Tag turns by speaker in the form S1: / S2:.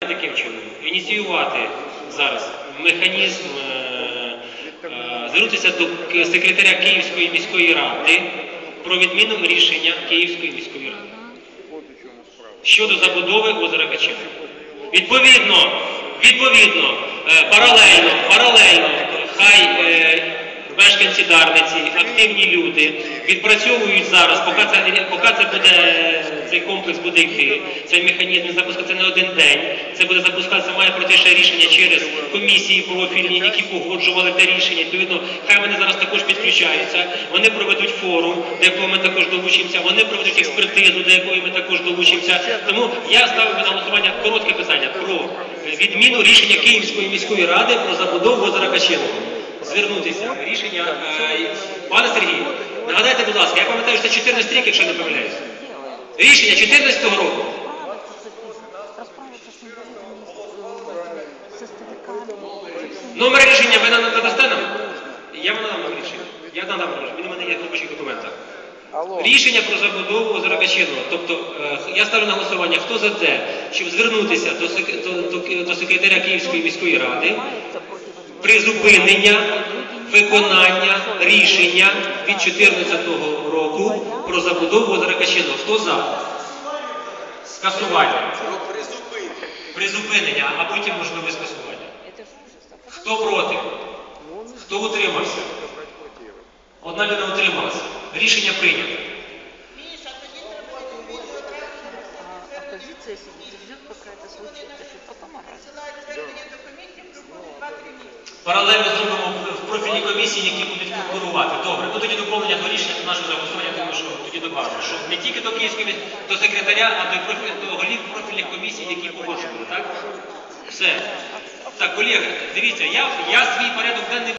S1: таким чином ініціювати зараз механізм, е, е, звернутися до секретаря Київської міської ради про відміну рішення Київської міської ради щодо забудови озера Качина. Відповідно, відповідно, е, паралельно, паралельно, мешканці активні люди відпрацьовують зараз, поки це, поки це буде, цей комплекс буде йти, цей механізм запускається не один день, це буде запускатися, має пройти ще рішення через комісії профільні, які погоджували те рішення. Відповідно, хай вони зараз також підключаються, вони проведуть форум, до якого ми також долучимося, вони проведуть експертизу, до якої ми також долучимося. Тому я ставлю на голосування коротке питання про відміну рішення Київської міської ради про забудову озера Качиного. Звернутися. Рішення. е, Пане Сергію, нагадайте, будь ласка, я пам'ятаю, що це 14 рік, якщо не помиляюся. Рішення 14 року. Номер рішення ви надасте нам? Я вам надам номер рішення. Я надам номер. Він у мене є в робочих документах. Рішення про забудову озера Тобто е, я ставлю на голосування, хто за те, щоб звернутися до, сек- до, до, до секретаря Київської міської ради призупинення виконання рішення від 2014 року про забудову озера. Хто за? Скасування. Призупинення, а потім можливе скасування. Хто проти? Хто утримався? Одна людина утрималася. Рішення прийнято.
S2: Оппозиция сидит и ждет, пока это случится, потом
S1: Паралельно зробимо в- профільній комісії, які будуть конкурувати. Добре, ну тоді доповнення до рішення до нашого голосування, тому що тоді добавимо, що не тільки до Київської до секретаря, а до, профіль, до голів профільних комісій, які погоджували, так? Все. Так, колеги, дивіться, я, я свій порядок денний